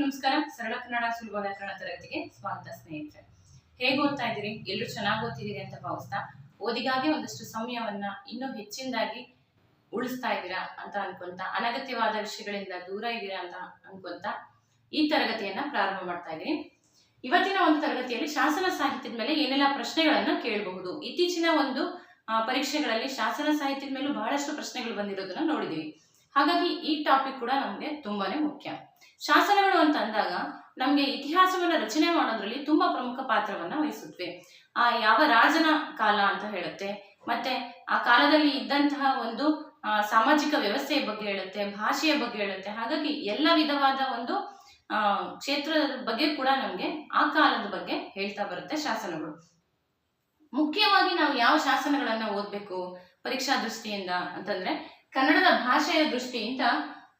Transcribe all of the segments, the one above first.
ನಮಸ್ಕಾರ. ಸರಳ ಕನ್ನಡ ಸುಲಭ ವ್ಯಾಕರಣ ತರಗತಿಗೆ ಸ್ವಾಗತ ಸ್ನೇಹಿತರೆ. ಹೇಗೆ ಓದ್ತಾ ಇದ್ದೀರಿ? ಎಲ್ಲರೂ ಚೆನ್ನಾಗಿ ಓದ್ತಿದ್ದೀರಿ ಅಂತ ಭಾವಿಸ್ತಾ ಓದಿಗಾಗಿ ಒಂದಷ್ಟು ಸಮಯವನ್ನ ಇನ್ನೂ ಹೆಚ್ಚಿನದಾಗಿ ಉಳಿಸ್ತಾ ಇದ್ದೀರಾ ಅಂತ ಅನ್ಕೊಂತ, ಅನಗತ್ಯವಾದ ವಿಷಯಗಳಿಂದ ದೂರ ಇದ್ದೀರಾ ಅಂತ ಅನ್ಕೊಂತ ಈ ತರಗತಿಯನ್ನ ಪ್ರಾರಂಭ ಮಾಡ್ತಾ ಇದ್ದೀನಿ. ಇವತ್ತಿನ ಒಂದು ತರಗತಿಯಲ್ಲಿ ಶಾಸನ ಸಾಹಿತ್ಯದ ಮೇಲೆ ಏನೆಲ್ಲ ಪ್ರಶ್ನೆಗಳನ್ನ ಕೇಳಬಹುದು? ಇತ್ತೀಚಿನ ಒಂದು ಪರೀಕ್ಷೆಗಳಲ್ಲಿ ಶಾಸನ ಸಾಹಿತ್ಯದ ಮೇಲೂ ಬಹಳಷ್ಟು ಪ್ರಶ್ನೆಗಳು ಬಂದಿರೋದನ್ನ ನೋಡಿದೀವಿ. ಹಾಗಾಗಿ ಈ ಟಾಪಿಕ್ ಕೂಡ ನಮಗೆ ತುಂಬಾನೇ ಮುಖ್ಯ. ಶಾಸನಗಳು ಅಂತ ಅಂದಾಗ ನಮಗೆ ಇತಿಹಾಸವನ್ನ ರಚನೆ ಮಾಡೋದ್ರಲ್ಲಿ ತುಂಬಾ ಪ್ರಮುಖ ಪಾತ್ರವನ್ನ ವಹಿಸುತ್ತವೆ ಆ ಯಾವ ರಾಜನ ಕಾಲ ಅಂತ ಹೇಳುತ್ತೆ, ಮತ್ತೆ ಆ ಕಾಲದಲ್ಲಿ ಇದ್ದಂತಹ ಒಂದು ಸಾಮಾಜಿಕ ವ್ಯವಸ್ಥೆಯ ಬಗ್ಗೆ ಹೇಳುತ್ತೆ, ಭಾಷೆಯ ಬಗ್ಗೆ ಹೇಳುತ್ತೆ, ಹಾಗಾಗಿ ಎಲ್ಲ ವಿಧವಾದ ಒಂದು ಕ್ಷೇತ್ರದ ಬಗ್ಗೆ ಕೂಡ ನಮಗೆ ಆ ಕಾಲದ ಬಗ್ಗೆ ಹೇಳ್ತಾ ಬರುತ್ತೆ ಶಾಸನಗಳು. ಮುಖ್ಯವಾಗಿ ನಾವು ಯಾವ ಶಾಸನಗಳನ್ನ ಓದ್ಬೇಕು ಪರೀಕ್ಷಾ ದೃಷ್ಟಿಯಿಂದ ಅಂತಂದ್ರೆ ಕನ್ನಡದ ಭಾಷೆಯ ದೃಷ್ಟಿಯಿಂದ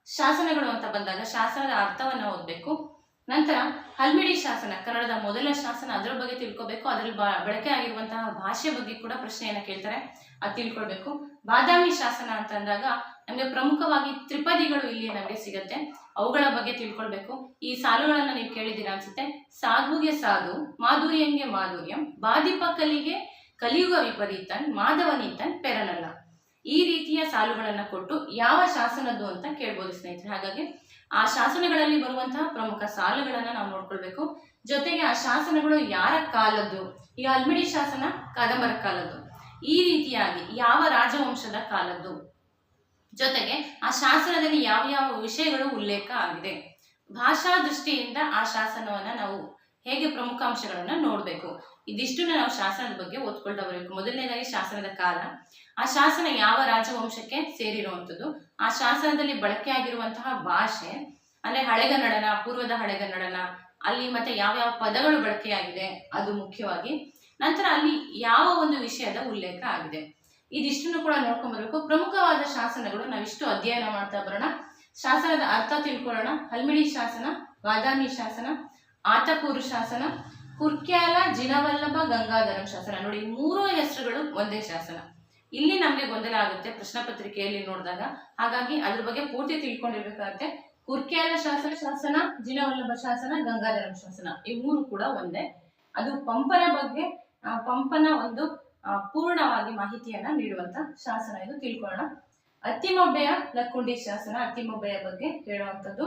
ಶಾಸನಗಳು ಅಂತ ಬಂದಾಗ ಶಾಸನದ ಅರ್ಥವನ್ನ ಓದ್ಬೇಕು. ನಂತರ ಹಲ್ಮಿಡಿ ಶಾಸನ, ಕನ್ನಡದ ಮೊದಲ ಶಾಸನ ಅದರ ಬಗ್ಗೆ ತಿಳ್ಕೊಬೇಕು. ಅದರಲ್ಲಿ ಬಳಕೆ ಆಗಿರುವಂತಹ ಭಾಷೆ ಬಗ್ಗೆ ಕೂಡ ಪ್ರಶ್ನೆಯನ್ನ ಕೇಳ್ತಾರೆ. ಅದು ತಿಳ್ಕೊಳ್ಬೇಕು. ಬಾದಾಮಿ ಶಾಸನ ಅಂತ ಅಂದಾಗ ನಮಗೆ ಪ್ರಮುಖವಾಗಿ ತ್ರಿಪದಿಗಳು ಇಲ್ಲಿ ನಮಗೆ ಸಿಗತ್ತೆ. ಅವುಗಳ ಬಗ್ಗೆ ತಿಳ್ಕೊಳ್ಬೇಕು. ಈ ಸಾಲುಗಳನ್ನ ನೀವು ಕೇಳಿದ್ದೀರಾ ಅನ್ಸುತ್ತೆ. ಸಾಧುಗೆ ಸಾಧು, ಮಾಧುರ್ಯಂಗೆ ಮಾಧುರ್ಯಂ, ಬಾದಿಪ ಕಲಿಗೆ ಕಲಿಯುಗ ವಿಪರೀತನ್, ಮಾಧವನೀತನ್, ಪೆರನಲ್ಲ. ಈ ರೀತಿಯ ಸಾಲುಗಳನ್ನು ಕೊಟ್ಟು ಯಾವ ಶಾಸನದ್ದು ಅಂತ ಕೇಳ್ಬೋದು ಸ್ನೇಹಿತರೆ. ಹಾಗಾಗಿ ಆ ಶಾಸನಗಳಲ್ಲಿ ಬರುವಂತಹ ಪ್ರಮುಖ ಸಾಲುಗಳನ್ನು ನಾವು ನೋಡ್ಕೊಳ್ಬೇಕು. ಜೊತೆಗೆ ಆ ಶಾಸನಗಳು ಯಾರ ಕಾಲದ್ದು? ಈಗ ಅಲ್ಮಿಡಿ ಶಾಸನ ಕಾದಂಬರ ಕಾಲದ್ದು. ಈ ರೀತಿಯಾಗಿ ಯಾವ ರಾಜವಂಶದ ಕಾಲದ್ದು? ಜೊತೆಗೆ ಆ ಶಾಸನದಲ್ಲಿ ಯಾವ ಯಾವ ವಿಷಯಗಳು ಉಲ್ಲೇಖ ಆಗಿದೆ? ಭಾಷಾ ದೃಷ್ಟಿಯಿಂದ ಆ ಶಾಸನವನ್ನ ನಾವು ಹೇಗೆ ಪ್ರಮುಖ ಅಂಶಗಳನ್ನ ನೋಡ್ಬೇಕು. ಇದಿಷ್ಟನ್ನ ನಾವು ಶಾಸನದ ಬಗ್ಗೆ ಓದ್ಕೊಳ್ತಾ ಬರಬೇಕು ಮೊದಲನೇದಾಗಿ ಶಾಸನದ ಕಾಲ. ಆ ಶಾಸನ ಯಾವ ರಾಜವಂಶಕ್ಕೆ ಸೇರಿರುವಂಥದ್ದು? ಆ ಶಾಸನದಲ್ಲಿ ಬಳಕೆ ಆಗಿರುವಂತಹ ಭಾಷೆ, ಅಂದ್ರೆ ಹಳೆಗನ್ನಡನ, ಪೂರ್ವದ ಹಳೆಗನ್ನಡನ, ಅಲ್ಲಿ ಮತ್ತೆ ಯಾವ ಯಾವ ಪದಗಳು ಬಳಕೆಯಾಗಿದೆ, ಅದು ಮುಖ್ಯವಾಗಿ. ನಂತರ ಅಲ್ಲಿ ಯಾವ ಒಂದು ವಿಷಯದ ಉಲ್ಲೇಖ ಆಗಿದೆ. ಇದಿಷ್ಟನ್ನು ಕೂಡ ನೋಡ್ಕೊಂಡ್ ಬರಬೇಕು ಪ್ರಮುಖವಾದ ಶಾಸನಗಳು ನಾವಿಷ್ಟು ಅಧ್ಯಯನ ಮಾಡ್ತಾ ಬರೋಣ. ಶಾಸನದ ಅರ್ಥ ತಿಳ್ಕೊಳ್ಳೋಣ. ಹಲ್ಮಿಡಿ ಶಾಸನ, ಬಾದಾಮಿ ಶಾಸನ ಆತಕೂರು ಶಾಸನ, ಕುರ್ಕ್ಯಾಲ, ಜಿನವಲ್ಲಭ, ಗಂಗಾಧರಂ ಶಾಸನ. ನೋಡಿ, ಮೂರೂ ಹೆಸರುಗಳು ಒಂದೇ ಶಾಸನ. ಇಲ್ಲಿ ನಮಗೆ ಗೊಂದಲ ಆಗುತ್ತೆ ಪ್ರಶ್ನೆ ಪತ್ರಿಕೆಯಲ್ಲಿ ನೋಡಿದಾಗ. ಹಾಗಾಗಿ ಅದ್ರ ಬಗ್ಗೆ ಪೂರ್ತಿ ತಿಳ್ಕೊಂಡಿರ್ಬೇಕಾಗುತ್ತೆ. ಕುರ್ಕ್ಯಾಲ ಶಾಸನ ಶಾಸನ, ಜಿನವಲ್ಲಭ ಶಾಸನ, ಗಂಗಾಧರಂ ಶಾಸನ. ಈ ಮೂರು ಕೂಡ ಒಂದೇ. ಅದು ಪಂಪನ ಬಗ್ಗೆ ಪಂಪನ ಒಂದು ಪೂರ್ಣವಾಗಿ ಮಾಹಿತಿಯನ್ನ ನೀಡುವಂತ ಶಾಸನ ಇದು ತಿಳ್ಕೊಳ್ಳೋಣ. ಅತ್ತಿಮೊಬ್ಬೆಯ ಲಕ್ಕುಂಡಿ ಶಾಸನ, ಅತ್ತಿಮೊಬ್ಬೆಯ ಬಗ್ಗೆ ಹೇಳುವಂಥದ್ದು.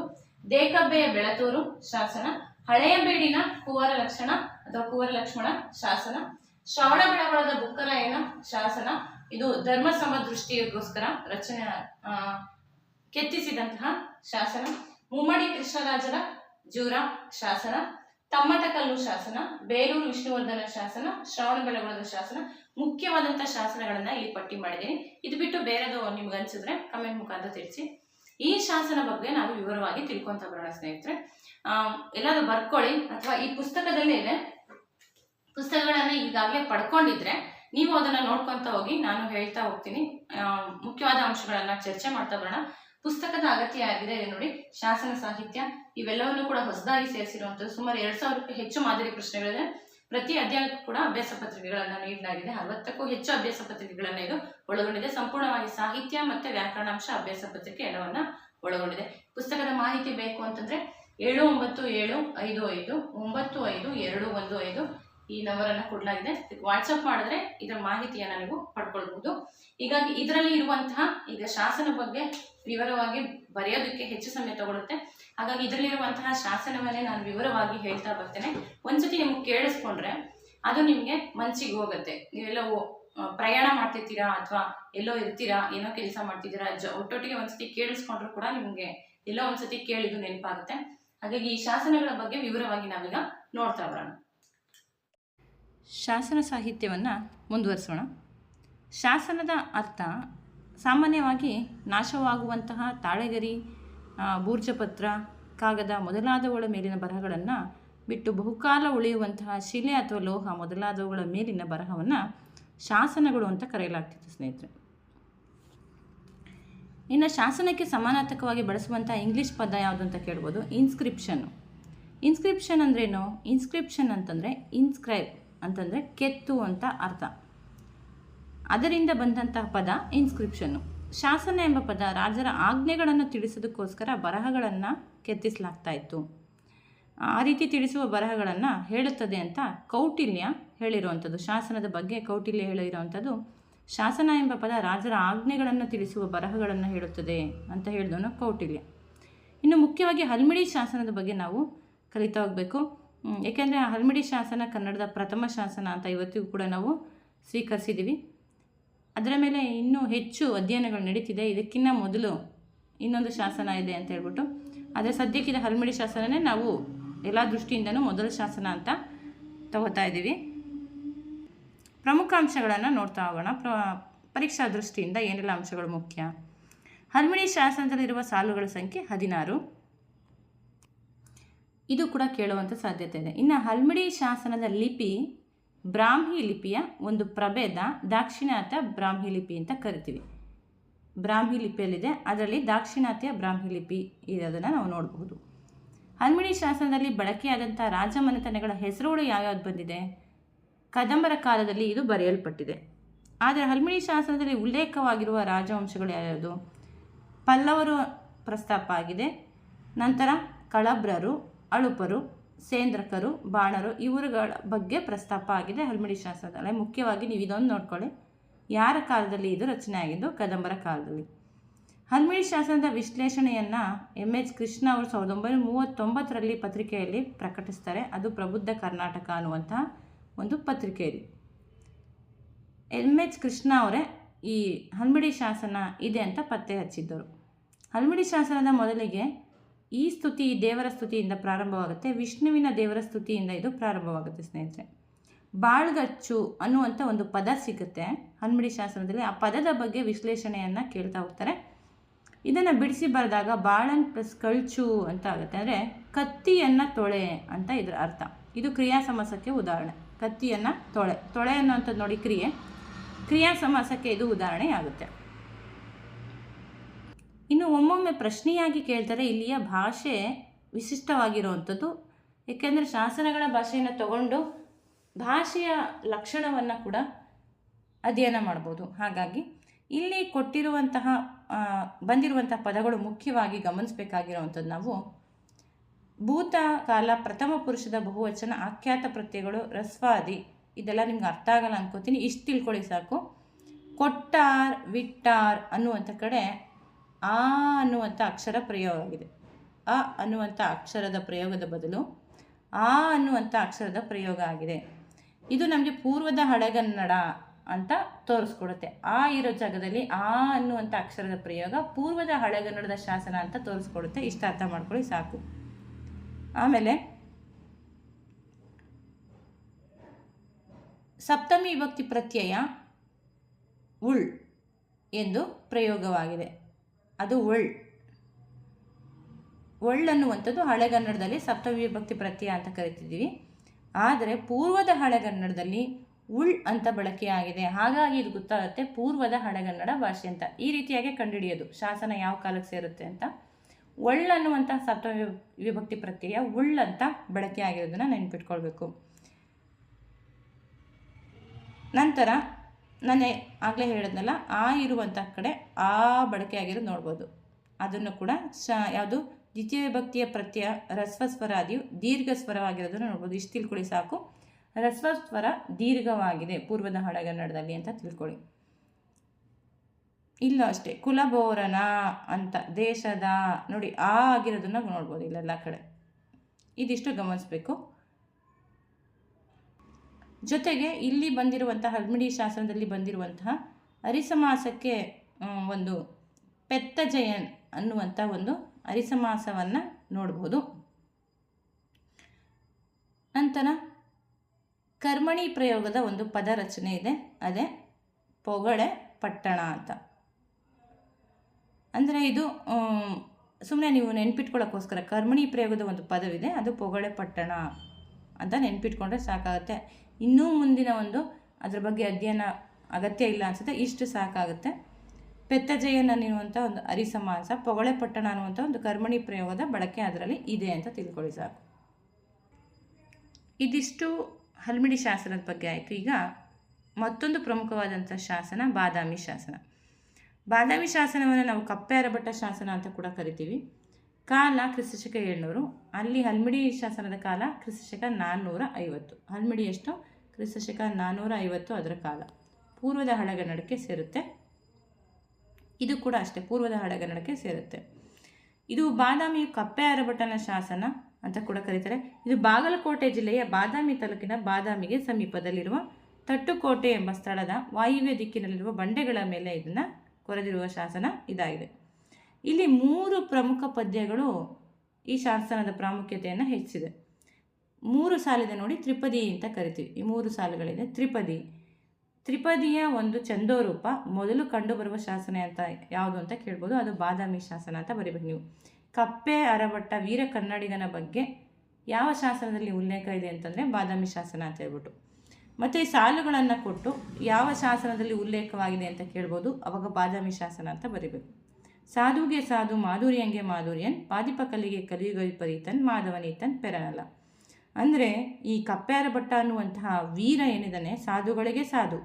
ದೇಕಬ್ಬೆಯ ಬೆಳತೂರು ಶಾಸನ ಹಳೆಯ ಬೇಡಿನ ಕುವರ ಲಕ್ಷಣ ಅಥವಾ ಕುವರ ಲಕ್ಷ್ಮಣ ಶಾಸನ ಶ್ರವಣ ಬೆಳಗೊಳದ ಬುಕ್ಕರಾಯನ ಶಾಸನ ಇದು ಧರ್ಮ ಸಮದೃಷ್ಟಿಗೋಸ್ಕರ ರಚನೆ ಆ, ಕೆತ್ತಿಸಿದಂತಹ ಶಾಸನ ಮುಮ್ಮಡಿ ಕೃಷ್ಣರಾಜರ ಜೂರ ಶಾಸನ ತಮ್ಮಟಕಲ್ಲು ಶಾಸನ ಬೇಲೂರು ವಿಷ್ಣುವರ್ಧನ ಶಾಸನ ಶ್ರವಣ ಬೆಳಗೊಳದ ಶಾಸನ ಮುಖ್ಯವಾದಂತಹ ಶಾಸನಗಳನ್ನ ಇಲ್ಲಿ ಪಟ್ಟಿ ಮಾಡಿದ್ದೀನಿ. ಇದು ಬಿಟ್ಟು ಬೇರೆದು ನಿಮ್ಗೆ ಅನ್ಸಿದ್ರೆ ಕಮೆಂಟ್ ಮುಖಾಂತರ ತಿಳಿಸಿ. ಈ ಶಾಸನ ಬಗ್ಗೆ ನಾವು ವಿವರವಾಗಿ ತಿಳ್ಕೊಂತ ಬರೋಣ, ಸ್ನೇಹಿತರೆ. ಎಲ್ಲಾದ್ರೂ ಬರ್ಕೊಳ್ಳಿ ಅಥವಾ ಈ ಪುಸ್ತಕದಲ್ಲೇ ಇದೆ. ಪುಸ್ತಕಗಳನ್ನ ಈಗಾಗಲೇ ಪಡ್ಕೊಂಡಿದ್ರೆ ನೀವು ಅದನ್ನ ನೋಡ್ಕೊಂತ ಹೋಗಿ ನಾನು ಹೇಳ್ತಾ ಹೋಗ್ತೀನಿ. ಮುಖ್ಯವಾದ ಅಂಶಗಳನ್ನ ಚರ್ಚೆ ಮಾಡ್ತಾ ಬರೋಣ. ಪುಸ್ತಕದ ಅಗತ್ಯ ಆಗಿದೆ ನೋಡಿ, ಶಾಸನ ಸಾಹಿತ್ಯ ಇವೆಲ್ಲವನ್ನೂ ಕೂಡ ಹೊಸದಾಗಿ ಸೇರಿಸಿರುವಂಥದ್ದು ಸುಮಾರು ಎರಡ್ ಸಾವಿರಕ್ಕೂ ಹೆಚ್ಚು ಮಾದರಿ ಪ್ರಶ್ನೆಗಳಿದೆ. ಪ್ರತಿ ಅಧ್ಯಾಯಕ್ಕೂ ಕೂಡ ಅಭ್ಯಾಸ ಪತ್ರಿಕೆಗಳನ್ನು ನೀಡಲಾಗಿದೆ. ಅರವತ್ತಕ್ಕೂ ಹೆಚ್ಚು ಅಭ್ಯಾಸ ಪತ್ರಿಕೆಗಳನ್ನು ಇದು ಒಳಗೊಂಡಿದೆ. ಸಂಪೂರ್ಣವಾಗಿ ಸಾಹಿತ್ಯ ಮತ್ತು ವ್ಯಾಕರಣಾಂಶ ಅಭ್ಯಾಸ ಪತ್ರಿಕೆ ಎಲ್ಲವನ್ನ ಒಳಗೊಂಡಿದೆ. ಪುಸ್ತಕದ ಮಾಹಿತಿ ಬೇಕು ಅಂತಂದ್ರೆ ಏಳು ಒಂಬತ್ತು ಏಳು ಐದು ಐದು ಒಂಬತ್ತು ಐದು ಎರಡು ಒಂದು ಐದು ಈ ನಂಬರನ್ನು ಕೊಡಲಾಗಿದೆ. ವಾಟ್ಸಪ್ ಮಾಡಿದ್ರೆ ಇದರ ಮಾಹಿತಿಯನ್ನ ನೀವು ಪಡ್ಕೊಳ್ಬಹುದು. ಹೀಗಾಗಿ ಇದರಲ್ಲಿ ಇರುವಂತಹ ಈಗ ಶಾಸನ ಬಗ್ಗೆ ವಿವರವಾಗಿ ಬರೆಯೋದಕ್ಕೆ ಹೆಚ್ಚು ಸಮಯ ತಗೊಳುತ್ತೆ. ಹಾಗಾಗಿ ಇದರಲ್ಲಿರುವಂತಹ ಶಾಸನವನ್ನೇ ನಾನು ವಿವರವಾಗಿ ಹೇಳ್ತಾ ಬರ್ತೇನೆ. ಒಂದ್ಸತಿ ನಿಮ್ಗೆ ಕೇಳಿಸ್ಕೊಂಡ್ರೆ ಅದು ನಿಮಗೆ ಮನ್ಸಿಗೆ ಹೋಗುತ್ತೆ. ನೀವೆಲ್ಲೋ ಪ್ರಯಾಣ ಮಾಡ್ತಿರ್ತೀರಾ ಅಥವಾ ಎಲ್ಲೋ ಇರ್ತೀರಾ, ಏನೋ ಕೆಲಸ ಮಾಡ್ತಿದ್ದೀರಾ, ಜ, ಒಟ್ಟೊಟ್ಟಿಗೆ ಒಂದ್ಸತಿ ಕೇಳಿಸ್ಕೊಂಡ್ರು ಕೂಡ ನಿಮಗೆ ಎಲ್ಲೋ ಒಂದ್ಸತಿ ಕೇಳಿದ್ದು ನೆನಪಾಗುತ್ತೆ. ಹಾಗಾಗಿ ಈ ಶಾಸನಗಳ ಬಗ್ಗೆ ವಿವರವಾಗಿ ನಾವೀಗ ನೋಡ್ತಾ ಬರೋಣ. ಶಾಸನ ಸಾಹಿತ್ಯವನ್ನು ಮುಂದುವರಿಸೋಣ. ಶಾಸನದ ಅರ್ಥ ಸಾಮಾನ್ಯವಾಗಿ ನಾಶವಾಗುವಂತಹ ತಾಳೆಗರಿ ಬೂರ್ಜಪತ್ರ ಕಾಗದ ಮೊದಲಾದವುಗಳ ಮೇಲಿನ ಬರಹಗಳನ್ನು ಬಿಟ್ಟು ಬಹುಕಾಲ ಉಳಿಯುವಂತಹ ಶಿಲೆ ಅಥವಾ ಲೋಹ ಮೊದಲಾದವುಗಳ ಮೇಲಿನ ಬರಹವನ್ನು ಶಾಸನಗಳು ಅಂತ ಕರೆಯಲಾಗ್ತಿತ್ತು, ಸ್ನೇಹಿತರೆ. ಇನ್ನು ಶಾಸನಕ್ಕೆ ಸಮಾನಾರ್ಥಕವಾಗಿ ಬಳಸುವಂಥ ಇಂಗ್ಲೀಷ್ ಪದ ಯಾವುದು ಅಂತ ಕೇಳ್ಬೋದು ಇನ್ಸ್ಕ್ರಿಪ್ಷನ್ನು ಇನ್ಸ್ಕ್ರಿಪ್ಷನ್ ಅಂದ್ರೇನು? ಇನ್ಸ್ಕ್ರಿಪ್ಷನ್ ಅಂತಂದರೆ ಇನ್ಸ್ಕ್ರೈಬ್ ಅಂತಂದರೆ ಕೆತ್ತು ಅಂತ ಅರ್ಥ. ಅದರಿಂದ ಬಂದಂತಹ ಪದ ಇನ್ಸ್ಕ್ರಿಪ್ಷನ್ನು ಶಾಸನ ಎಂಬ ಪದ ರಾಜರ ಆಜ್ಞೆಗಳನ್ನು ತಿಳಿಸೋದಕ್ಕೋಸ್ಕರ ಬರಹಗಳನ್ನು ಕೆತ್ತಿಸಲಾಗ್ತಾ ಇತ್ತು ಆ ರೀತಿ ತಿಳಿಸುವ ಬರಹಗಳನ್ನು ಹೇಳುತ್ತದೆ ಅಂತ ಕೌಟಿಲ್ಯ ಹೇಳಿರುವಂಥದ್ದು. ಶಾಸನದ ಬಗ್ಗೆ ಕೌಟಿಲ್ಯ ಹೇಳಿರುವಂಥದ್ದು, ಶಾಸನ ಎಂಬ ಪದ ರಾಜರ ಆಜ್ಞೆಗಳನ್ನು ತಿಳಿಸುವ ಬರಹಗಳನ್ನು ಹೇಳುತ್ತದೆ ಅಂತ ಹೇಳಿದವನು ಕೌಟಿಲ್ಯ. ಇನ್ನು ಮುಖ್ಯವಾಗಿ ಹಲ್ಮಿಡಿ ಶಾಸನದ ಬಗ್ಗೆ ನಾವು ಕಲಿತಾ ಹೋಗಬೇಕು ಏಕೆಂದರೆ ಹಲ್ಮಿಡಿ ಶಾಸನ ಕನ್ನಡದ ಪ್ರಥಮ ಶಾಸನ ಅಂತ ಇವತ್ತಿಗೂ ಕೂಡ ನಾವು ಸ್ವೀಕರಿಸಿದ್ದೀವಿ ಅದರ ಮೇಲೆ ಇನ್ನೂ ಹೆಚ್ಚು ಅಧ್ಯಯನಗಳು ನಡೀತಿದೆ. ಇದಕ್ಕಿಂತ ಮೊದಲು ಇನ್ನೊಂದು ಶಾಸನ ಇದೆ ಅಂತ ಹೇಳ್ಬಿಟ್ಟು ಆದರೆ ಸದ್ಯಕ್ಕಿದ ಹಲ್ಮಿಡಿ ಶಾಸನನೇ ನಾವು ಎಲ್ಲ ದೃಷ್ಟಿಯಿಂದನೂ ಮೊದಲ ಶಾಸನ ಅಂತ ತಗೋತಾ ಇದ್ದೀವಿ. ಪ್ರಮುಖ ಅಂಶಗಳನ್ನು ನೋಡ್ತಾ ಹೋಗೋಣ. ಪ್ರ ಪರೀಕ್ಷಾ ದೃಷ್ಟಿಯಿಂದ ಏನೆಲ್ಲ ಅಂಶಗಳು ಮುಖ್ಯ? ಹಲ್ಮಿಡಿ ಶಾಸನದಲ್ಲಿರುವ ಸಾಲುಗಳ ಸಂಖ್ಯೆ ಹದಿನಾರು. ಇದು ಕೂಡ ಕೇಳುವಂಥ ಸಾಧ್ಯತೆ ಇದೆ. ಇನ್ನು ಹಲ್ಮಿಡಿ ಶಾಸನದ ಲಿಪಿ ಬ್ರಾಹ್ಮಿ ಲಿಪಿಯ ಒಂದು ಪ್ರಭೇದ, ದಾಕ್ಷಿಣಾತ್ಯ ಬ್ರಾಹ್ಮಿ ಲಿಪಿ ಅಂತ ಕರಿತೀವಿ. ಬ್ರಾಹ್ಮಿ ಲಿಪಿಯಲ್ಲಿದೆ. ಅದರಲ್ಲಿ ದಾಕ್ಷಿಣಾತ್ಯ ಬ್ರಾಹ್ಮಿ ಲಿಪಿ ಇರೋದನ್ನು ನಾವು ನೋಡಬಹುದು. ಹಲ್ಮಿಣಿ ಶಾಸನದಲ್ಲಿ ಬಳಕೆಯಾದಂಥ ರಾಜಮನೆತನಗಳ ಹೆಸರುಗಳು ಯಾವ್ಯಾವ್ದು ಬಂದಿದೆ? ಕದಂಬರ ಕಾಲದಲ್ಲಿ ಇದು ಬರೆಯಲ್ಪಟ್ಟಿದೆ. ಆದರೆ ಹಲ್ಮಿಣಿ ಶಾಸನದಲ್ಲಿ ಉಲ್ಲೇಖವಾಗಿರುವ ರಾಜವಂಶಗಳು ಯಾವ್ಯಾವುದು? ಪಲ್ಲವರು ಪ್ರಸ್ತಾಪ ಆಗಿದೆ. ನಂತರ ಕಳಬ್ರರು, ಅಳುಪರು, ಸೇಂದ್ರಕರು, ಬಾಣರು ಇವರುಗಳ ಬಗ್ಗೆ ಪ್ರಸ್ತಾಪ ಆಗಿದೆ ಹಲ್ಮಿಡಿ ಶಾಸನದಲ್ಲಿ. ಮುಖ್ಯವಾಗಿ ನೀವು ಇದೊಂದು ನೋಡ್ಕೊಳ್ಳಿ. ಯಾರ ಕಾಲದಲ್ಲಿ ಇದು ರಚನೆ ಆಗಿದ್ದು ಕದಂಬರ ಕಾಲದಲ್ಲಿ. ಹಲ್ಮಿಡಿ ಶಾಸನದ ವಿಶ್ಲೇಷಣೆಯನ್ನು ಎಂ ಎಚ್ ಕೃಷ್ಣ ಅವರು ಸಾವಿರದ ಒಂಬೈನೂರ ಮೂವತ್ತೊಂಬತ್ತರಲ್ಲಿ ಪತ್ರಿಕೆಯಲ್ಲಿ ಪ್ರಕಟಿಸ್ತಾರೆ. ಅದು ಪ್ರಬುದ್ಧ ಕರ್ನಾಟಕ ಅನ್ನುವಂತಹ ಒಂದು ಪತ್ರಿಕೆಯಲ್ಲಿ. ಎಂ ಎಚ್ ಕೃಷ್ಣ ಅವರೇ ಈ ಹಲ್ಮಿಡಿ ಶಾಸನ ಇದೆ ಅಂತ ಪತ್ತೆ ಹಚ್ಚಿದ್ದರು. ಹಲ್ಮಿಡಿ ಶಾಸನದ ಮೊದಲಿಗೆ ಈ ಸ್ತುತಿ ದೇವರ ಸ್ತುತಿಯಿಂದ ಪ್ರಾರಂಭವಾಗುತ್ತೆ. ವಿಷ್ಣುವಿನ ದೇವರ ಸ್ತುತಿಯಿಂದ ಇದು ಪ್ರಾರಂಭವಾಗುತ್ತೆ ಸ್ನೇಹಿತರೆ. ಬಾಳ್ಗಚ್ಚು ಅನ್ನುವಂಥ ಒಂದು ಪದ ಸಿಗುತ್ತೆ. ಹನ್ಮಡಿ ಶಾಸನದಲ್ಲಿ ಆ ಪದದ ಬಗ್ಗೆ ವಿಶ್ಲೇಷಣೆಯನ್ನು ಕೇಳ್ತಾ ಹೋಗ್ತಾರೆ. ಇದನ್ನು ಬಿಡಿಸಿ ಬರೆದಾಗ ಬಾಳನ್ ಪ್ಲಸ್ ಕಳ್ಚು ಅಂತ ಆಗುತ್ತೆ. ಅಂದರೆ ಕತ್ತಿಯನ್ನು ತೊಳೆ ಅಂತ ಇದರ ಅರ್ಥ. ಇದು ಕ್ರಿಯಾ ಸಮಾಸಕ್ಕೆ ಉದಾಹರಣೆ. ಕತ್ತಿಯನ್ನು ತೊಳೆ. ತೊಳೆ ಅನ್ನೋಂಥದ್ದು ನೋಡಿ ಕ್ರಿಯೆ. ಕ್ರಿಯಾ ಸಮಾಸಕ್ಕೆ ಇದು ಉದಾಹರಣೆ ಆಗುತ್ತೆ. ಇನ್ನು ಒಮ್ಮೊಮ್ಮೆ ಪ್ರಶ್ನೆಯಾಗಿ ಕೇಳ್ತಾರೆ ಇಲ್ಲಿಯ ಭಾಷೆ ವಿಶಿಷ್ಟವಾಗಿರುವಂಥದ್ದು. ಏಕೆಂದರೆ ಶಾಸನಗಳ ಭಾಷೆಯನ್ನು ತಗೊಂಡು ಭಾಷೆಯ ಲಕ್ಷಣವನ್ನು ಕೂಡ ಅಧ್ಯಯನ ಮಾಡ್ಬೋದು. ಹಾಗಾಗಿ ಇಲ್ಲಿ ಕೊಟ್ಟಿರುವಂತಹ ಬಂದಿರುವಂಥ ಪದಗಳು ಮುಖ್ಯವಾಗಿ ಗಮನಿಸಬೇಕಾಗಿರುವಂಥದ್ದು ನಾವು ಭೂತ, ಕಾಲ, ಪ್ರಥಮ ಪುರುಷದ ಬಹುವಚನ, ಆಖ್ಯಾತ ಪ್ರತ್ಯಯಗಳು, ರಸ್ವಾದಿ, ಇದೆಲ್ಲ ನಿಮ್ಗೆ ಅರ್ಥ ಆಗಲ್ಲ ಅನ್ಕೋತೀನಿ. ಇಷ್ಟು ತಿಳ್ಕೊಳ್ಳಿ ಸಾಕು. ಕೊಟ್ಟಾರ್, ವಿಟ್ಟಾರ್ ಅನ್ನುವಂಥ ಕಡೆ ಆ ಅನ್ನುವಂಥ ಅಕ್ಷರ ಪ್ರಯೋಗವಾಗಿದೆ. ಅ ಅನ್ನುವಂಥ ಅಕ್ಷರದ ಪ್ರಯೋಗದ ಬದಲು ಆ ಅನ್ನುವಂಥ ಅಕ್ಷರದ ಪ್ರಯೋಗ ಆಗಿದೆ. ಇದು ನಮಗೆ ಪೂರ್ವದ ಹಳೆಗನ್ನಡ ಅಂತ ತೋರಿಸ್ಕೊಡುತ್ತೆ. ಆ ಇರೋ ಜಾಗದಲ್ಲಿ ಆ ಅನ್ನುವಂಥ ಅಕ್ಷರದ ಪ್ರಯೋಗ ಪೂರ್ವದ ಹಳೆಗನ್ನಡದ ಶಾಸನ ಅಂತ ತೋರಿಸ್ಕೊಡುತ್ತೆ. ಇಷ್ಟ ಅರ್ಥ ಮಾಡ್ಕೊಳ್ಳಿ, ಸಾಕು. ಆಮೇಲೆ ಸಪ್ತಮಿ ವಿಭಕ್ತಿ ಪ್ರತ್ಯಯ ಉಳ್ ಎಂದು ಪ್ರಯೋಗವಾಗಿದೆ. ಅದು ಒಳ್ ಒಳ್ಳನ್ನುವಂಥದ್ದು ಹಳೆಗನ್ನಡದಲ್ಲಿ ಸಪ್ತಮಿ ವಿಭಕ್ತಿ ಪ್ರತ್ಯಯ ಅಂತ ಕರಿತಿದ್ದೀವಿ. ಆದರೆ ಪೂರ್ವದ ಹಳೆಗನ್ನಡದಲ್ಲಿ ಉಳ್ ಅಂತ ಬಳಕೆಯಾಗಿದೆ ಹಾಗಾಗಿ ಇದು ಗೊತ್ತಾಗುತ್ತೆ ಪೂರ್ವದ ಹಳೆಗನ್ನಡ ಭಾಷೆ ಅಂತ. ಈ ರೀತಿಯಾಗಿ ಕಂಡುಹಿಡಿಯೋದು. ಶಾಸನ ಯಾವ ಕಾಲಕ್ಕೆ ಸೇರುತ್ತೆ ಅಂತ. ಒಳ್ಳನ್ನುವಂಥ ಸಪ್ತ ವಿಭಕ್ತಿ ಪ್ರತ್ಯಯ ಉಳ್ ಅಂತ ಬಳಕೆ ಆಗಿರೋದನ್ನು ನೆನ್ಪಿಟ್ಕೊಳ್ಬೇಕು. ನಂತರ ನಾನು ಆಗಲೇ ಹೇಳಿದ್ನಲ್ಲ, ಆ ಇರುವಂಥ ಕಡೆ ಆ ಬಳಕೆಯಾಗಿರೋದು ನೋಡ್ಬೋದು. ಅದನ್ನು ಕೂಡ ಶ ಯಾವುದು? ದ್ವಿತೀಯ ವಿಭಕ್ತಿಯ ಪ್ರತ್ಯಯ ರಸ್ವ ಸ್ವರಾದಿಯು ದೀರ್ಘ ಸ್ವರವಾಗಿರೋದನ್ನು ನೋಡ್ಬೋದು. ಇಷ್ಟು ತಿಳ್ಕೊಳ್ಳಿ ಸಾಕು. ರಸ್ವ ಸ್ವರ ದೀರ್ಘವಾಗಿದೆ ಪೂರ್ವದ ಹಳಗನ್ನಡದಲ್ಲಿ ಅಂತ ತಿಳ್ಕೊಳ್ಳಿ. ಇಲ್ಲ ಅಷ್ಟೇ, ಕುಲಬೋರನ ಅಂತ, ದೇಶದ, ನೋಡಿ ಆ ಆಗಿರೋದನ್ನ ನೋಡ್ಬೋದು ಇಲ್ಲೆಲ್ಲ ಕಡೆ. ಇದಿಷ್ಟು ಗಮನಿಸಬೇಕು. ಜೊತೆಗೆ ಇಲ್ಲಿ ಬಂದಿರುವಂತಹ, ಹಲ್ಮಿಡಿ ಶಾಸನದಲ್ಲಿ ಬಂದಿರುವಂತಹ ಅರಿಸಮಾಸಕ್ಕೆ ಒಂದು ಪೆತ್ತಜಯನ್ ಅನ್ನುವಂಥ ಒಂದು ಅರಿಸಮಾಸವನ್ನು ನೋಡ್ಬೋದು. ನಂತರ ಕರ್ಮಣಿ ಪ್ರಯೋಗದ ಒಂದು ಪದ ರಚನೆ ಇದೆ, ಅದೇ ಪೊಗಳೆ ಪಟ್ಟಣ ಅಂತ. ಅಂದರೆ ಇದು ಸುಮ್ಮನೆ ನೀವು ನೆನ್ಪಿಟ್ಕೊಳ್ಳೋಕ್ಕೋಸ್ಕರ ಕರ್ಮಣಿ ಪ್ರಯೋಗದ ಒಂದು ಪದವಿದೆ, ಅದು ಪೊಗಳೆ ಪಟ್ಟಣ ಅಂತ ನೆನ್ಪಿಟ್ಕೊಂಡ್ರೆ ಸಾಕಾಗುತ್ತೆ. ಇನ್ನೂ ಮುಂದಿನ ಒಂದು ಅದ್ರ ಬಗ್ಗೆ ಅಧ್ಯಯನ ಅಗತ್ಯ ಇಲ್ಲ ಅನಿಸುತ್ತೆ, ಇಷ್ಟು ಸಾಕಾಗುತ್ತೆ. ಪೆತ್ತಜಯನ್ ಅನ್ನುವಂಥ ಒಂದು ಅರಿಸಮಾಸ, ಪೊಗಳೆ ಪಟ್ಟಣ ಅನ್ನುವಂಥ ಒಂದು ಕರ್ಮಣಿ ಪ್ರಯೋಗದ ಬಳಕೆ ಅದರಲ್ಲಿ ಇದೆ ಅಂತ ತಿಳ್ಕೊಳ್ಳಿ ಸಾಕು. ಇದಿಷ್ಟು ಹಲ್ಮಿಡಿ ಶಾಸನದ ಬಗ್ಗೆ ಆಯಿತು. ಈಗ ಮತ್ತೊಂದು ಪ್ರಮುಖವಾದಂಥ ಶಾಸನ ಬಾದಾಮಿ ಶಾಸನ. ಬಾದಾಮಿ ಶಾಸನವನ್ನು ನಾವು ಕಪ್ಪೆ ಅರಭಟ್ಟ ಶಾಸನ ಅಂತ ಕೂಡ ಕರಿತೀವಿ. ಕಾಲ ಕ್ರಿಸ್ತಶಕ ಏಳ್ನೂರು, ಅಲ್ಲಿ ಹಲ್ಮಿಡಿ ಶಾಸನದ ಕಾಲ ಕ್ರಿಸ್ತಶಕ ನಾನ್ನೂರ ಐವತ್ತು. ಹಲ್ಮಿಡಿ ಎಷ್ಟು? ಕ್ರಿಸ್ತಶಕ ನಾನ್ನೂರ ಐವತ್ತು ಅದರ ಕಾಲ. ಪೂರ್ವದ ಹಳಗನ್ನಡಕ್ಕೆ ಸೇರುತ್ತೆ. ಇದು ಕೂಡ ಅಷ್ಟೇ, ಪೂರ್ವದ ಹಾಡಗನ್ನಡಕ್ಕೆ ಸೇರುತ್ತೆ. ಇದು ಬಾದಾಮಿಯು ಕಪ್ಪೆ ಅರಭಟನ ಶಾಸನ ಅಂತ ಕೂಡ ಕರೀತಾರೆ. ಇದು ಬಾಗಲಕೋಟೆ ಜಿಲ್ಲೆಯ ಬಾದಾಮಿ ತಾಲೂಕಿನ ಬಾದಾಮಿಗೆ ಸಮೀಪದಲ್ಲಿರುವ ತಟ್ಟುಕೋಟೆ ಎಂಬ ಸ್ಥಳದ ವಾಯುವ್ಯ ದಿಕ್ಕಿನಲ್ಲಿರುವ ಬಂಡೆಗಳ ಮೇಲೆ ಇದನ್ನು ಕೊರೆದಿರುವ ಶಾಸನ ಇದಾಗಿದೆ. ಇಲ್ಲಿ ಮೂರು ಪ್ರಮುಖ ಪದ್ಯಗಳು ಈ ಶಾಸನದ ಪ್ರಾಮುಖ್ಯತೆಯನ್ನು ಹೆಚ್ಚಿದೆ ಮೂರು ಸಾಲಿದೆ ನೋಡಿ, ತ್ರಿಪದಿ ಅಂತ ಕರಿತೀವಿ. ಈ ಮೂರು ಸಾಲುಗಳಿದೆ, ತ್ರಿಪದಿ. ತ್ರಿಪದಿಯ ಒಂದು ಚಂದೋರೂಪ ಮೊದಲು ಕಂಡುಬರುವ ಶಾಸನ ಅಂತ ಯಾವುದು ಅಂತ ಕೇಳ್ಬೋದು. ಅದು ಬಾದಾಮಿ ಶಾಸನ ಅಂತ ಬರಿಬೇಕು ನೀವು. ಕಪ್ಪೆ ಅರಭಟ್ಟ ವೀರ ಕನ್ನಡಿಗನ ಬಗ್ಗೆ ಯಾವ ಶಾಸನದಲ್ಲಿ ಉಲ್ಲೇಖ ಇದೆ ಅಂತಂದರೆ ಬಾದಾಮಿ ಶಾಸನ ಅಂತ ಹೇಳ್ಬಿಟ್ಟು. ಮತ್ತು ಈ ಸಾಲುಗಳನ್ನು ಕೊಟ್ಟು ಯಾವ ಶಾಸನದಲ್ಲಿ ಉಲ್ಲೇಖವಾಗಿದೆ ಅಂತ ಕೇಳ್ಬೋದು. ಅವಾಗ ಬಾದಾಮಿ ಶಾಸನ ಅಂತ ಬರಿಬೇಕು ಸಾಧುಗೆ ಸಾಧು, ಮಾಧುರ್ಯಂಗೆ ಮಾಧುರ್ಯನ್ ಪಾದಿಪ ಕಲಿಗೆ ಕಲಿಯುಗ ವಿಪರೀತನ್ ಮಾಧವನೀತನ್ ಪೆರನಲ್ಲ ಅಂದರೆ ಈ ಕಪ್ಪ್ಯಾರ ಭಟ್ಟ ಅನ್ನುವಂತಹ ವೀರ ಏನಿದ್ದಾನೆ, ಸಾಧುಗಳಿಗೆ ಸಾಧು.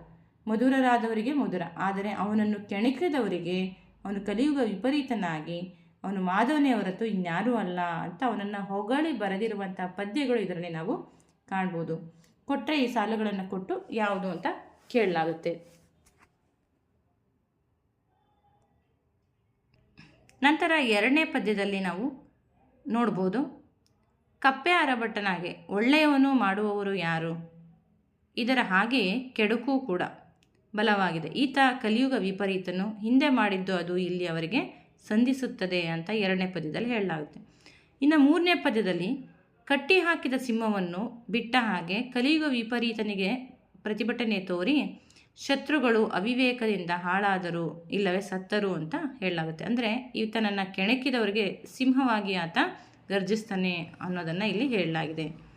ಮಧುರರಾದವರಿಗೆ ಮಧುರ. ಆದರೆ ಅವನನ್ನು ಕೆಣಕಿದವರಿಗೆ, ಅವನು ಕಲಿಯುಗ ವಿಪರೀತನಾಗಿ, ಅವನು ಮಾಧವನೇ ಹೊರತು ಇನ್ಯಾರೂ ಅಲ್ಲ ಅಂತ ಅವನನ್ನು ಹೊಗಳಿ ಬರೆದಿರುವಂಥ ಪದ್ಯಗಳು ಇದರಲ್ಲಿ ನಾವು ಕಾಣ್ಬೋದು. ಕೊಟ್ಟರೆ ಈ ಸಾಲುಗಳನ್ನು ಕೊಟ್ಟು ಯಾವುದು ಅಂತ ಕೇಳಲಾಗುತ್ತೆ. ನಂತರ ಎರಡನೇ ಪದ್ಯದಲ್ಲಿ ನಾವು ನೋಡ್ಬೋದು. ಕಪ್ಪೆ ಅರಭಟ್ಟನಾಗೆ ಒಳ್ಳೆಯವನು ಮಾಡುವವರು ಯಾರು? ಇದರ ಹಾಗೆಯೇ ಕೆಡುಕು ಕೂಡ. ಬಲವಾಗಿದೆ. ಈತ ಕಲಿಯುಗ ವಿಪರೀತನು. ಹಿಂದೆ ಮಾಡಿದ್ದು ಅದು ಇಲ್ಲಿ ಅವರಿಗೆ ಸಂಧಿಸುತ್ತದೆ ಅಂತ ಎರಡನೇ ಪದ್ಯದಲ್ಲಿ ಹೇಳಲಾಗುತ್ತೆ. ಇನ್ನು ಮೂರನೇ ಪದ್ಯದಲ್ಲಿ ಕಟ್ಟಿ ಹಾಕಿದ ಸಿಂಹವನ್ನು ಬಿಟ್ಟ ಹಾಗೆ ಕಲಿಯುಗ ವಿಪರೀತನಿಗೆ ಪ್ರತಿಭಟನೆ ತೋರಿ ಶತ್ರುಗಳು ಅವಿವೇಕದಿಂದ ಹಾಳಾದರು, ಇಲ್ಲವೇ ಸತ್ತರು ಅಂತ ಹೇಳಲಾಗುತ್ತೆ. ಅಂದರೆ, ಈತನನ್ನು ಕೆಣಕಿದವರಿಗೆ ಸಿಂಹವಾಗಿ ಆತ ಗರ್ಜಿಸ್ತಾನೆ ಅನ್ನೋದನ್ನು ಇಲ್ಲಿ ಹೇಳಲಾಗಿದೆ.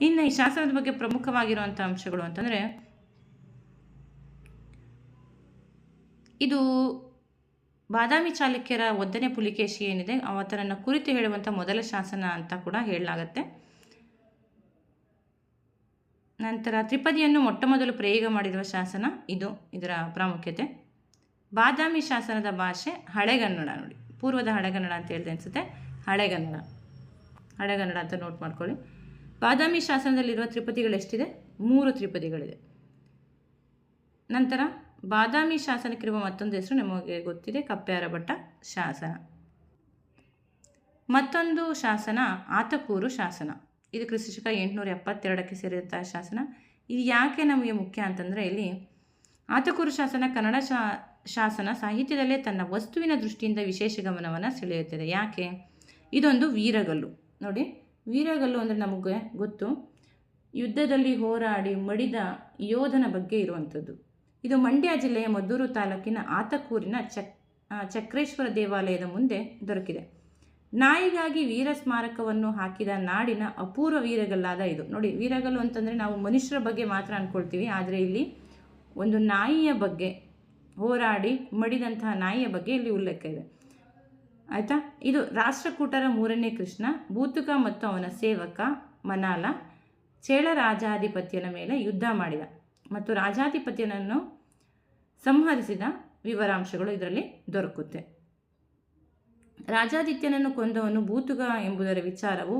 ಇನ್ನು ಈ ಶಾಸನದ ಬಗ್ಗೆ ಪ್ರಮುಖವಾಗಿರುವಂಥ ಅಂಶಗಳು ಅಂತಂದರೆ, ಇದು ಬಾದಾಮಿ ಚಾಲುಕ್ಯರ ಒದ್ದನೆ ಪುಲಿಕೇಶಿ ಏನಿದೆ, ಅವತರನ್ನು ಕುರಿತು ಹೇಳುವಂಥ ಮೊದಲ ಶಾಸನ ಅಂತ ಕೂಡ ಹೇಳಲಾಗತ್ತೆ. ನಂತರ ತ್ರಿಪದಿಯನ್ನು ಮೊಟ್ಟ ಮೊದಲು ಪ್ರಯೋಗ ಮಾಡಿರುವ ಶಾಸನ ಇದು, ಇದರ ಪ್ರಾಮುಖ್ಯತೆ. ಬಾದಾಮಿ ಶಾಸನದ ಭಾಷೆ ಹಳೆಗನ್ನಡ ನೋಡಿ. ಪೂರ್ವದ ಹಳೆಗನ್ನಡ ಅಂತ ಹೇಳಿದೆ ಅನಿಸುತ್ತೆ. ಹಳೆಗನ್ನಡ. ಹಳೆಗನ್ನಡ ಅಂತ ನೋಟ್ ಮಾಡ್ಕೊಳ್ಳಿ. ಬಾದಾಮಿ ಶಾಸನದಲ್ಲಿರುವ ತ್ರಿಪದಿಗಳು ಎಷ್ಟಿದೆ? ಮೂರು ತ್ರಿಪದಿಗಳಿದೆ. ನಂತರ ಬಾದಾಮಿ ಶಾಸನಕ್ಕಿರುವ ಮತ್ತೊಂದು ಹೆಸರು ನಮಗೆ ಗೊತ್ತಿದೆ. ಕಪ್ಪೆಯಾರ ಭಟ್ಟ ಶಾಸನ. ಮತ್ತೊಂದು ಶಾಸನ ಆತಕೂರು ಶಾಸನ. ಇದು ಕ್ರಿಸ್ತಶಕ ಎಂಟುನೂರ ಎಪ್ಪತ್ತೆರಡಕ್ಕೆ ಸೇರಿದಂತಹ ಶಾಸನ. ಇದು ಯಾಕೆ ನಮಗೆ ಮುಖ್ಯ ಅಂತಂದರೆ ಇಲ್ಲಿ ಆತಕೂರು ಶಾಸನ ಕನ್ನಡ ಶಾ ಶಾಸನ ಸಾಹಿತ್ಯದಲ್ಲೇ ತನ್ನ ವಸ್ತುವಿನ ದೃಷ್ಟಿಯಿಂದ ವಿಶೇಷ ಗಮನವನ್ನು ಸೆಳೆಯುತ್ತದೆ. ಯಾಕೆ? ಇದೊಂದು ವೀರಗಲ್ಲು. ನೋಡಿ, ವೀರಗಲ್ಲು ಅಂದರೆ ನಮಗೆ ಗೊತ್ತು. ಯುದ್ಧದಲ್ಲಿ ಹೋರಾಡಿ ಮಡಿದ ಯೋಧನ ಬಗ್ಗೆ ಇರುವಂಥದ್ದು. ಇದು ಮಂಡ್ಯ ಜಿಲ್ಲೆಯ ಮದ್ದೂರು ತಾಲೂಕಿನ ಆತಕೂರಿನ ಚಕ್ ಚಕ್ರೇಶ್ವರ ದೇವಾಲಯದ ಮುಂದೆ ದೊರಕಿದೆ. ನಾಯಿಗಾಗಿ ವೀರ ಸ್ಮಾರಕವನ್ನು ಹಾಕಿದ ನಾಡಿನ ಅಪೂರ್ವ ವೀರಗಲ್ಲಾದ ಇದು. ನೋಡಿ, ವೀರಗಲ್ಲು ಅಂತಂದರೆ ನಾವು ಮನುಷ್ಯರ ಬಗ್ಗೆ ಮಾತ್ರ ಅಂದ್ಕೊಳ್ತೀವಿ ಆದರೆ ಇಲ್ಲಿ ಒಂದು ನಾಯಿಯ ಬಗ್ಗೆ ಹೋರಾಡಿ ಮಡಿದಂತಹ ನಾಯಿಯ ಬಗ್ಗೆ ಇಲ್ಲಿ ಉಲ್ಲೇಖ ಇದೆ. ಆಯಿತಾ? ಇದು ರಾಷ್ಟ್ರಕೂಟರ ಮೂರನೇ ಕೃಷ್ಣ, ಭೂತುಕ ಮತ್ತು ಅವನ ಸೇವಕ ಮನಾಲ, ಚೇಳ ರಾಜಾಧಿಪತ್ಯನ ಮೇಲೆ ಯುದ್ಧ ಮಾಡಿದ ಮತ್ತು ರಾಜಾಧಿಪತ್ಯನನ್ನು ಸಂಹರಿಸಿದ ವಿವರಾಂಶಗಳು ಇದರಲ್ಲಿ ದೊರಕುತ್ತೆ. ರಾಜಾದಿತ್ಯನನ್ನು ಕೊಂದವನು ಭೂತುಗ ಎಂಬುದರ ವಿಚಾರವು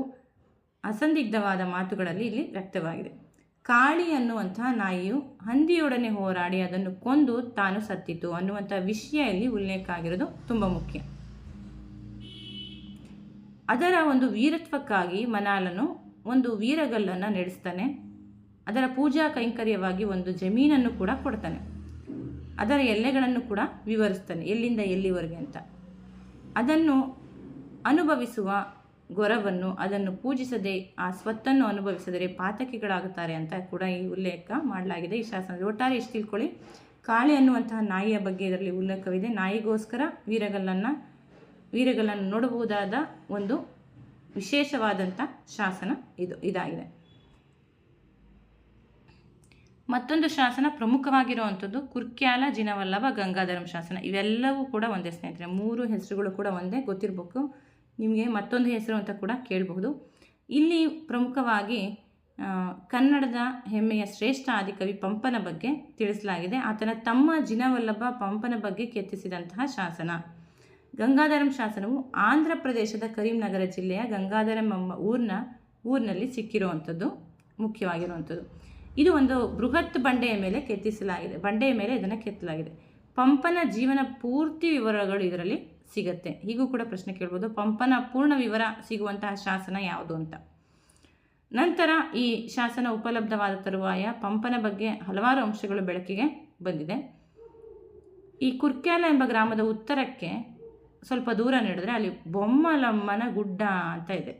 ಅಸಂದಿಗ್ಧವಾದ ಮಾತುಗಳಲ್ಲಿ ಇಲ್ಲಿ ವ್ಯಕ್ತವಾಗಿದೆ. ಕಾಳಿ ಅನ್ನುವಂತಹ ನಾಯಿಯು ಹಂದಿಯೊಡನೆ ಹೋರಾಡಿ ಅದನ್ನು ಕೊಂದು ತಾನು ಸತ್ತಿತು ಅನ್ನುವಂಥ ವಿಷಯ ಇಲ್ಲಿ ಉಲ್ಲೇಖ ಆಗಿರೋದು ತುಂಬ ಮುಖ್ಯ. ಅದರ ಒಂದು ವೀರತ್ವಕ್ಕಾಗಿ ಮನಾಲನು ಒಂದು ವೀರಗಲ್ಲನ್ನು ನಡೆಸ್ತಾನೆ. ಅದರ ಪೂಜಾ ಕೈಂಕರ್ಯವಾಗಿ ಒಂದು ಜಮೀನನ್ನು ಕೂಡ ಕೊಡ್ತಾನೆ. ಅದರ ಎಲ್ಲೆಗಳನ್ನು ಕೂಡ ವಿವರಿಸ್ತಾನೆ ಎಲ್ಲಿಂದ ಎಲ್ಲಿವರೆಗೆ ಅಂತ. ಅದನ್ನು ಅನುಭವಿಸುವ ಗೊರವನ್ನು ಅದನ್ನು ಪೂಜಿಸದೆ, ಆ ಸ್ವತ್ತನ್ನು ಅನುಭವಿಸಿದರೆ ಪಾತಕಿಗಳಾಗುತ್ತಾರೆ ಅಂತ ಕೂಡ ಈ ಉಲ್ಲೇಖ ಮಾಡಲಾಗಿದೆ. ಈ ಶಾಸನ ಒಟ್ಟಾರೆ ಇಷ್ಟು ತಿಳ್ಕೊಳ್ಳಿ. ಕಾಳಿ ಅನ್ನುವಂತಹ ನಾಯಿಯ ಬಗ್ಗೆ ಇದರಲ್ಲಿ ಉಲ್ಲೇಖವಿದೆ. ನಾಯಿಗೋಸ್ಕರ ವೀರಗಲ್ಲನ್ನು ವೀರಗಲ್ಲನ್ನು ನೋಡಬಹುದಾದ ಒಂದು ವಿಶೇಷವಾದಂಥ ಶಾಸನ ಇದು, ಇದಾಗಿದೆ. ಮತ್ತೊಂದು ಶಾಸನ ಪ್ರಮುಖವಾಗಿರುವಂಥದ್ದು ಕುರ್ಕ್ಯಾಲ, ಜಿನವಲ್ಲಭ, ಗಂಗಾಧರಂ ಶಾಸನ. ಇವೆಲ್ಲವೂ ಕೂಡ ಒಂದೇ ಸ್ನೇಹಿತರೆ. ಮೂರು ಹೆಸರುಗಳು ಕೂಡ ಒಂದೇ, ಗೊತ್ತಿರಬೇಕು. ನಿಮಗೆ ಮತ್ತೊಂದು ಹೆಸರು ಅಂತ ಕೂಡ ಕೇಳಬಹುದು. ಇಲ್ಲಿ ಪ್ರಮುಖವಾಗಿ ಕನ್ನಡದ ಹೆಮ್ಮೆಯ ಶ್ರೇಷ್ಠ ಆದಿಕವಿ ಪಂಪನ ಬಗ್ಗೆ ತಿಳಿಸಲಾಗಿದೆ. ಆತನ ತಮ್ಮ ಜಿನವಲ್ಲಭ ಪಂಪನ ಬಗ್ಗೆ ಕೆತ್ತಿಸಿದಂತಹ ಶಾಸನ. ಗಂಗಾಧರಂ ಶಾಸನವು ಆಂಧ್ರ ಪ್ರದೇಶದ ಕರೀಂನಗರ ಜಿಲ್ಲೆಯ ಗಂಗಾಧರಂ ಎಂಬ ಊರಿನ, ಊರಿನಲ್ಲಿ ಸಿಕ್ಕಿರುವಂಥದ್ದು, ಮುಖ್ಯವಾಗಿರುವಂಥದ್ದು. ಇದು ಒಂದು ಬೃಹತ್ ಬಂಡೆಯ ಮೇಲೆ ಕೆತ್ತಿಸಲಾಗಿದೆ. ಬಂಡೆಯ ಮೇಲೆ ಇದನ್ನು ಕೆತ್ತಲಾಗಿದೆ. ಪಂಪನ ಜೀವನ ಪೂರ್ತಿ ವಿವರಗಳು ಇದರಲ್ಲಿ ಸಿಗುತ್ತೆ. ಹೀಗೂ ಕೂಡ ಪ್ರಶ್ನೆ ಕೇಳ್ಬೋದು. ಪಂಪನ ಪೂರ್ಣ ವಿವರ ಸಿಗುವಂತಹ ಶಾಸನ ಯಾವುದು ಅಂತ. ನಂತರ ಈ ಶಾಸನ ಉಪಲಬ್ಧವಾದ ತರುವಾಯ ಪಂಪನ ಬಗ್ಗೆ ಹಲವಾರು ಅಂಶಗಳು ಬೆಳಕಿಗೆ ಬಂದಿದೆ. ಈ ಕುರ್ಕ್ಯಾಲ ಎಂಬ ಗ್ರಾಮದ ಉತ್ತರಕ್ಕೆ ಸ್ವಲ್ಪ ದೂರ ನೀಡಿದ್ರೆ ಅಲ್ಲಿ ಬೊಮ್ಮಲಮ್ಮನ ಗುಡ್ಡ ಅಂತ ಇದೆ.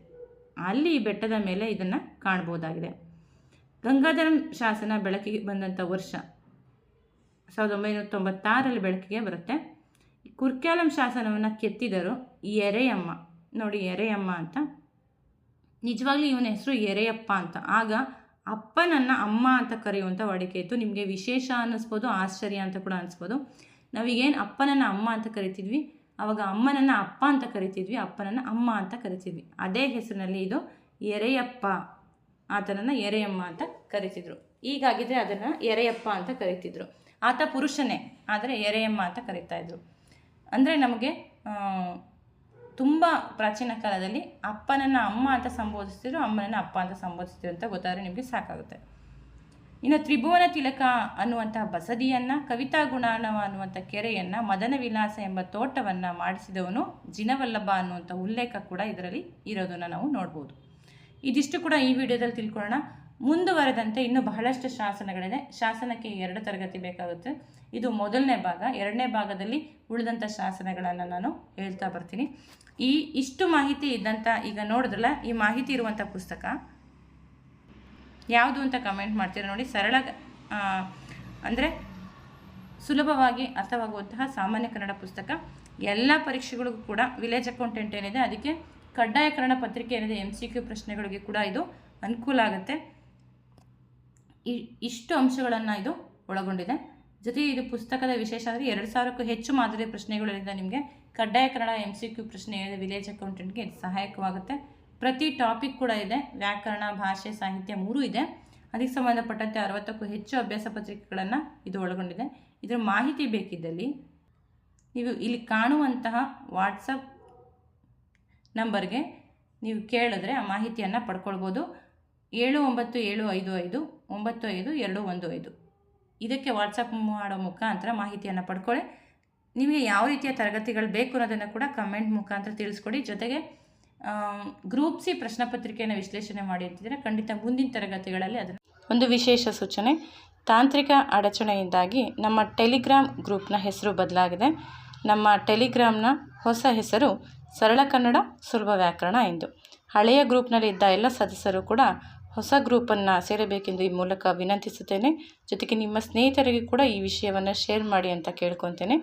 ಅಲ್ಲಿ ಈ ಬೆಟ್ಟದ ಮೇಲೆ ಇದನ್ನು ಕಾಣ್ಬೋದಾಗಿದೆ. ಗಂಗಾಧರಂ ಶಾಸನ ಬೆಳಕಿಗೆ ಬಂದಂಥ ವರ್ಷ ಸಾವಿರದ ಒಂಬೈನೂರ ತೊಂಬತ್ತಾರಲ್ಲಿ ಬೆಳಕಿಗೆ ಬರುತ್ತೆ. ಕುರ್ಕ್ಯಾಲಂ ಶಾಸನವನ್ನು ಕೆತ್ತಿದರು ಎರೆಯಮ್ಮ. ನೋಡಿ ಎರೆಯಮ್ಮ ಅಂತ. ನಿಜವಾಗ್ಲೂ ಇವನ ಹೆಸರು ಎರೆಯಪ್ಪ ಅಂತ. ಆಗ ಅಪ್ಪನನ್ನು ಅಮ್ಮ ಅಂತ ಕರೆಯುವಂಥ ವಾಡಿಕೆ ಇತ್ತು. ನಿಮಗೆ ವಿಶೇಷ ಅನ್ನಿಸ್ಬೋದು, ಆಶ್ಚರ್ಯ ಅಂತ ಕೂಡ ಅನಿಸ್ಬೋದು. ನಾವೀಗೇನು ಅಪ್ಪನನ್ನು ಅಮ್ಮ ಅಂತ ಕರಿತಿದ್ವಿ ಆವಾಗ ಅಮ್ಮನನ್ನು ಅಪ್ಪ ಅಂತ ಕರಿತಿದ್ವಿ, ಅಪ್ಪನನ್ನು ಅಮ್ಮ ಅಂತ ಕರಿತಿದ್ವಿ. ಅದೇ ಹೆಸರಿನಲ್ಲಿ ಇದು ಎರೆಯಪ್ಪ ಆತನನ್ನು ಎರೆಯಮ್ಮ ಅಂತ ಕರಿತಿದ್ರು. ಈಗಾಗಿದ್ರೆ ಅದನ್ನು ಎರೆಯಪ್ಪ ಅಂತ ಕರಿತಿದ್ರು. ಆತ ಪುರುಷನೇ, ಆದರೆ ಎರೆಯಮ್ಮ ಅಂತ ಕರಿತಾ ಇದ್ರು. ಅಂದರೆ ನಮಗೆ ತುಂಬ ಪ್ರಾಚೀನ ಕಾಲದಲ್ಲಿ ಅಪ್ಪನನ್ನು ಅಮ್ಮ ಅಂತ ಸಂಬೋಧಿಸ್ತಿದ್ರು, ಅಮ್ಮನನ್ನು ಅಪ್ಪ ಅಂತ ಸಂಬೋಧಿಸ್ತಿದ್ರು ಅಂತ ಗೊತ್ತಾದರೆ ನಿಮಗೆ ಸಾಕಾಗುತ್ತೆ. ಇನ್ನು ತ್ರಿಭುವನ ತಿಲಕ ಅನ್ನುವಂತಹ ಬಸದಿಯನ್ನು, ಕವಿತಾ ಗುಣಾಣವ ಅನ್ನುವಂಥ ಕೆರೆಯನ್ನು, ಮದನ ವಿಲಾಸ ಎಂಬ ತೋಟವನ್ನು ಮಾಡಿಸಿದವನು ಜಿನವಲ್ಲಭ ಅನ್ನುವಂಥ ಉಲ್ಲೇಖ ಕೂಡ ಇದರಲ್ಲಿ ಇರೋದನ್ನು ನಾವು ನೋಡ್ಬೋದು. ಇದಿಷ್ಟು ಕೂಡ ಈ ವಿಡಿಯೋದಲ್ಲಿ ತಿಳ್ಕೊಳ್ಳೋಣ. ಮುಂದುವರೆದಂತೆ ಇನ್ನು ಬಹಳಷ್ಟು ಶಾಸನಗಳಿದೆ. ಶಾಸನಕ್ಕೆ ಎರಡು ತರಗತಿ ಬೇಕಾಗುತ್ತೆ. ಇದು ಮೊದಲನೇ ಭಾಗ. ಎರಡನೇ ಭಾಗದಲ್ಲಿ ಉಳಿದಂಥ ಶಾಸನಗಳನ್ನು ನಾನು ಹೇಳ್ತಾ ಬರ್ತೀನಿ. ಈ ಇಷ್ಟು ಮಾಹಿತಿ ಇದ್ದಂಥ ಈಗ ನೋಡಿದ್ರಲ್ಲ, ಈ ಮಾಹಿತಿ ಇರುವಂಥ ಪುಸ್ತಕ ಯಾವುದು ಅಂತ ಕಮೆಂಟ್ ಮಾಡ್ತೀರಾ ನೋಡಿ. ಸರಳ ಅಂದರೆ ಸುಲಭವಾಗಿ ಅರ್ಥವಾಗುವಂತಹ ಸಾಮಾನ್ಯ ಕನ್ನಡ ಪುಸ್ತಕ. ಎಲ್ಲ ಪರೀಕ್ಷೆಗಳಿಗೂ ಕೂಡ ವಿಲೇಜ್ ಅಕೌಂಟೆಂಟ್ ಏನಿದೆ, ಅದಕ್ಕೆ ಕಡ್ಡಾಯ ಕನ್ನಡ ಪತ್ರಿಕೆ ಏನಿದೆ ಎಂ ಸಿ ಕ್ಯೂ ಪ್ರಶ್ನೆಗಳಿಗೆ ಕೂಡ ಇದು ಅನುಕೂಲ ಆಗುತ್ತೆ. ಈ ಇಷ್ಟು ಅಂಶಗಳನ್ನು ಇದು ಒಳಗೊಂಡಿದೆ. ಜೊತೆಗೆ ಇದು ಪುಸ್ತಕದ ವಿಶೇಷ ಅಂದರೆ ಎರಡು ಸಾವಿರಕ್ಕೂ ಹೆಚ್ಚು ಮಾದರಿ ಪ್ರಶ್ನೆಗಳಿಂದ ನಿಮಗೆ ಕಡ್ಡಾಯ ಕನ್ನಡ ಎಂ ಸಿ ಕ್ಯೂ ಪ್ರಶ್ನೆ ವಿಲೇಜ್ ಅಕೌಂಟೆಂಟ್ಗೆ ಇದು ಸಹಾಯಕವಾಗುತ್ತೆ. ಪ್ರತಿ ಟಾಪಿಕ್ ಕೂಡ ಇದೆ. ವ್ಯಾಕರಣ, ಭಾಷೆ, ಸಾಹಿತ್ಯ ಮೂರೂ ಇದೆ. ಅದಕ್ಕೆ ಸಂಬಂಧಪಟ್ಟಂತೆ ಅರವತ್ತಕ್ಕೂ ಹೆಚ್ಚು ಅಭ್ಯಾಸ ಪತ್ರಿಕೆಗಳನ್ನು ಇದು ಒಳಗೊಂಡಿದೆ. ಇದರ ಮಾಹಿತಿ ಬೇಕಿದ್ದಲ್ಲಿ ನೀವು ಇಲ್ಲಿ ಕಾಣುವಂತಹ ವಾಟ್ಸಪ್ ನಂಬರ್ಗೆ ನೀವು ಕೇಳಿದ್ರೆ ಆ ಮಾಹಿತಿಯನ್ನು ಪಡ್ಕೊಳ್ಬೋದು. ಏಳು ಒಂಬತ್ತು ಏಳು ಐದು ಐದು, ಒಂಬತ್ತು ಐದು ಎರಡು ಒಂದು ಐದು. ಇದಕ್ಕೆ ವಾಟ್ಸಪ್ ಮಾಡೋ ಮುಖಾಂತರ ಮಾಹಿತಿಯನ್ನು ಪಡ್ಕೊಳ್ಳಿ. ನಿಮಗೆ ಯಾವ ರೀತಿಯ ತರಗತಿಗಳು ಬೇಕು ಅನ್ನೋದನ್ನು ಕೂಡ ಕಮೆಂಟ್ ಮುಖಾಂತರ ತಿಳಿಸ್ಕೊಡಿ. ಜೊತೆಗೆ ಗ್ರೂಪ್ ಸಿ ಪ್ರಶ್ನೆ ಪತ್ರಿಕೆಯನ್ನು ವಿಶ್ಲೇಷಣೆ ಮಾಡಿ ಅಂತಿದ್ರೆ ಖಂಡಿತ ಮುಂದಿನ ತರಗತಿಗಳಲ್ಲಿ ಅದನ್ನು ಒಂದು ವಿಶೇಷ ಸೂಚನೆ. ತಾಂತ್ರಿಕ ಅಡಚಣೆಯಿಂದಾಗಿ ನಮ್ಮ ಟೆಲಿಗ್ರಾಮ್ ಗ್ರೂಪ್ನ ಹೆಸರು ಬದಲಾಗಿದೆ. ನಮ್ಮ ಟೆಲಿಗ್ರಾಮ್ನ ಹೊಸ ಹೆಸರು ಸರಳ ಕನ್ನಡ ಸುಲಭ ವ್ಯಾಕರಣ ಎಂದು. ಹಳೆಯ ಗ್ರೂಪ್ನಲ್ಲಿ ಇದ್ದ ಎಲ್ಲ ಸದಸ್ಯರು ಕೂಡ ಹೊಸ ಗ್ರೂಪನ್ನು ಸೇರಬೇಕೆಂದು ಈ ಮೂಲಕ ವಿನಂತಿಸುತ್ತೇನೆ. ಜೊತೆಗೆ ನಿಮ್ಮ ಸ್ನೇಹಿತರಿಗೆ ಕೂಡ ಈ ವಿಷಯವನ್ನು ಶೇರ್ ಮಾಡಿ ಅಂತ ಕೇಳ್ಕೊತೇನೆ.